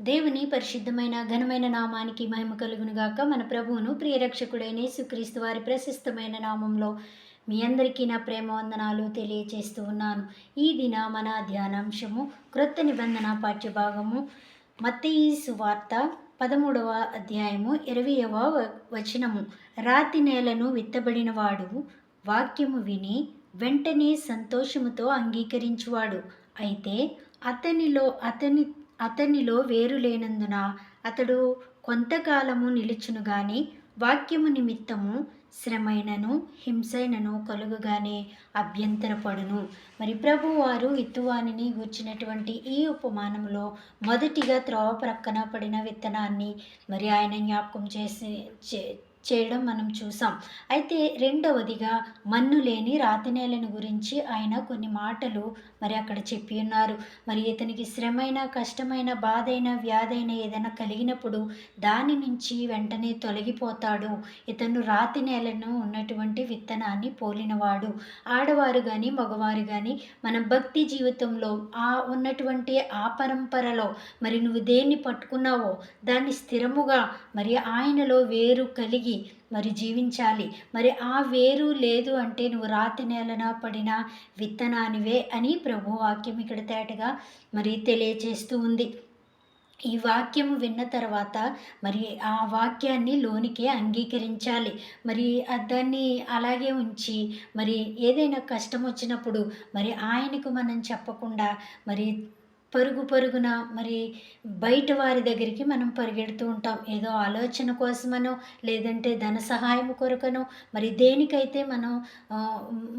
దేవుని పరిశుద్ధమైన ఘనమైన నామానికి మహిమ కలుగునుగాక మన ప్రభువును ప్రియరక్షకుడైన యేసుక్రీస్తు వారి ప్రశస్తమైన నామంలో మీ అందరికీ నా ప్రేమ వందనాలు తెలియచేస్తూ ఉన్నాను. ఈ దిన మన ధ్యానాంశము క్రొత్త నిబంధన పాఠ్యభాగము మత్తయి సువార్త పదమూడవ అధ్యాయము ఇరవయవ వ- వచనము. రాతి నేలను విత్తబడినవాడు వాక్యము విని వెంటనే సంతోషముతో అంగీకరించువాడు. అయితే అతనిలో అతని అతనిలో వేరు లేనందున అతడు కొంతకాలము నిలుచును గాని వాక్యము నిమిత్తము శ్రమైనను హింసైనను కలుగుగానే అభ్యంతరపడును. మరి ప్రభు వారు ఇత్తువానిని గూర్చినటువంటి ఈ ఉపమానంలో మొదటిగా త్రోవ ప్రక్కన పడిన విత్తనాన్ని మరి ఆయన జ్ఞాపకం చేసి చే- చేయడం మనం చూసాం. అయితే రెండవదిగా మన్ను లేని రాతి నేలను గురించి ఆయన కొన్ని మాటలు మరి అక్కడ చెప్పి ఉన్నారు. మరి ఇతనికి శ్రమైన కష్టమైన బాధైన వ్యాధైన ఏదైనా కలిగినప్పుడు దాని నుంచి వెంటనే తొలగిపోతాడు. ఇతను రాతి నేలను ఉన్నటువంటి విత్తనాన్ని పోలినవాడు. ఆడవారు కానీ మగవారు కానీ మన భక్తి జీవితంలో ఆ ఉన్నటువంటి ఆ పరంపరలో మరి నువ్వు దేన్ని పట్టుకున్నావో దాన్ని స్థిరముగా మరి ఆయనలో వేరు కలిగి మరి జీవించాలి. మరి ఆ వేరు లేదు అంటే నువ్వు రాతి నేలన పడిన విత్తనానివే అని ప్రభు వాక్యం ఇక్కడ తేటగా మరి తెలియచేస్తూ ఉంది. ఈ వాక్యము విన్న తర్వాత మరి ఆ వాక్యాన్ని లోనికి అంగీకరించాలి. మరి దాన్ని అలాగే ఉంచి మరి ఏదైనా కష్టం వచ్చినప్పుడు మరి ఆయనకు మనం చెప్పకుండా మరి పరుగు పరుగున మరి బయట వారి దగ్గరికి మనం పరిగెడుతూ ఉంటాం. ఏదో ఆలోచన కోసమనో లేదంటే ధన సహాయం కొరకనో మరి దేనికైతే మనం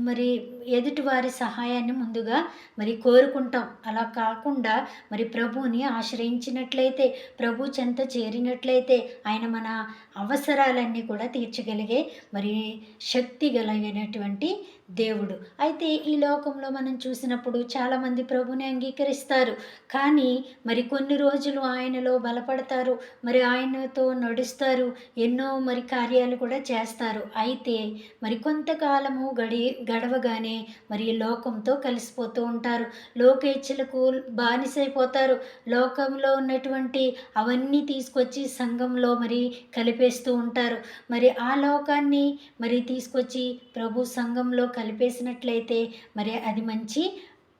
మరి ఎదుటి వారి సహాయాన్ని ముందుగా మరి కోరుకుంటాం. అలా కాకుండా మరి ప్రభువుని ఆశ్రయించినట్లయితే ప్రభు చెంత చేరినట్లయితే ఆయన మన అవసరాలన్నీ కూడా తీర్చగలిగే మరి శక్తి కలిగినటువంటి దేవుడు. అయితే ఈ లోకంలో మనం చూసినప్పుడు చాలామంది ప్రభుని అంగీకరిస్తారు. కానీ మరి కొన్ని రోజులు ఆయనలో బలపడతారు మరి ఆయనతో నడుస్తారు ఎన్నో మరి కార్యాలు కూడా చేస్తారు. అయితే మరి కొంతకాలము గడి గడవగానే మరి లోకంతో కలిసిపోతూ ఉంటారు. లోకేచ్ఛలకు బానిసైపోతారు. లోకంలో ఉన్నటువంటి అవన్నీ తీసుకొచ్చి సంఘంలో మరి కలిపేస్తూ ఉంటారు. మరి ఆ లోకాన్ని మరి తీసుకొచ్చి ప్రభు సంఘంలో కలిపేసినట్లయితే మరి అది మంచి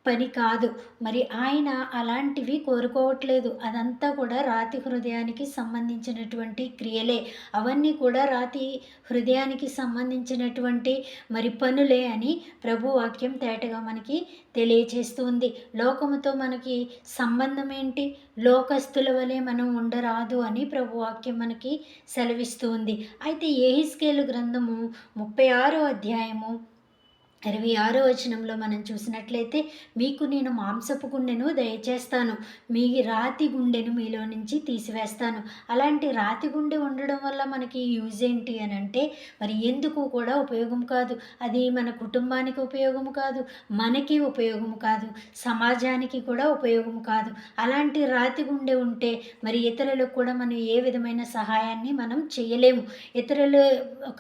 పని కాదు. మరి ఆయన అలాంటివి కోరుకోవట్లేదు. అదంతా కూడా రాతి హృదయానికి సంబంధించినటువంటి క్రియలే. అవన్నీ కూడా రాతి హృదయానికి సంబంధించినటువంటి మరి పనులే అని ప్రభు వాక్యం తేటగా మనకి తెలియచేస్తుంది. లోకముతో మనకి సంబంధం ఏంటి? లోకస్తుల వలె మనం ఉండరాదు అని ప్రభు వాక్యం మనకి సెలవిస్తూ ఉంది అయితే ఏహిస్కేలు గ్రంథము ముప్పై ఆరో అధ్యాయము ఇరవై ఆరో వచనంలో మనం చూసినట్లయితే మీకు నేను మాంసపు గుండెను దయచేస్తాను. మీ రాతి గుండెను మీలో నుంచి తీసివేస్తాను. అలాంటి రాతి గుండె ఉండడం వల్ల మనకి యూజ్ ఏంటి అని అంటే మరి ఎందుకు కూడా ఉపయోగం కాదు. అది మన కుటుంబానికి ఉపయోగం కాదు మనకి ఉపయోగం కాదు సమాజానికి కూడా ఉపయోగం కాదు. అలాంటి రాతి గుండె ఉంటే మరి ఇతరులకు కూడా మనం ఏ విధమైన సహాయాన్ని మనం చేయలేము. ఇతరుల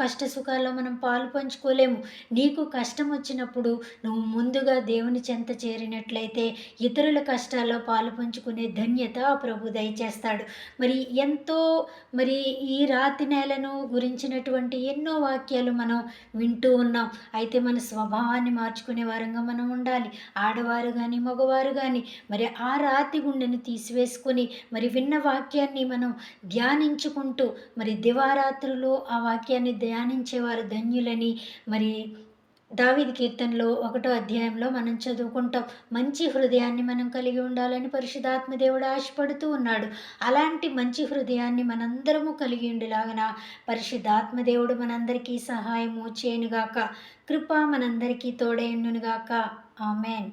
కష్ట సుఖాల్లో మనం పాలు పంచుకోలేము. నీకు కష్టం వచ్చినప్పుడు నువ్వు ముందుగా దేవుని చెంత చేరినట్లయితే ఇతరుల కష్టాల్లో పాలు పంచుకునే ధన్యత ప్రభు దయచేస్తాడు. మరి ఎంతో మరి ఈ రాతి నేలను గురించినటువంటి ఎన్నో వాక్యాలు మనం వింటూ ఉన్నాం. అయితే మన స్వభావాన్ని మార్చుకునే వారంగా మనం ఉండాలి. ఆడవారు కానీ మగవారు కానీ మరి ఆ రాతి గుండెను తీసివేసుకొని మరి విన్న వాక్యాన్ని మనం ధ్యానించుకుంటూ మరి దివారాత్రులు ఆ వాక్యాన్ని ధ్యానించేవారు ధన్యులని మరి దావిది కీర్తనలో ఒకటో అధ్యాయంలో మనం చదువుకుంటాం మంచి హృదయాన్ని మనం కలిగి ఉండాలని పరిశుధాత్మదేవుడు ఆశపడుతూ ఉన్నాడు. అలాంటి మంచి హృదయాన్ని మనందరము కలిగి ఉండేలాగన? పరిశుద్ధాత్మదేవుడు మనందరికీ సహాయము చేయనుగాక. కృప మనందరికీ తోడైండునుగాక ఆమెన్.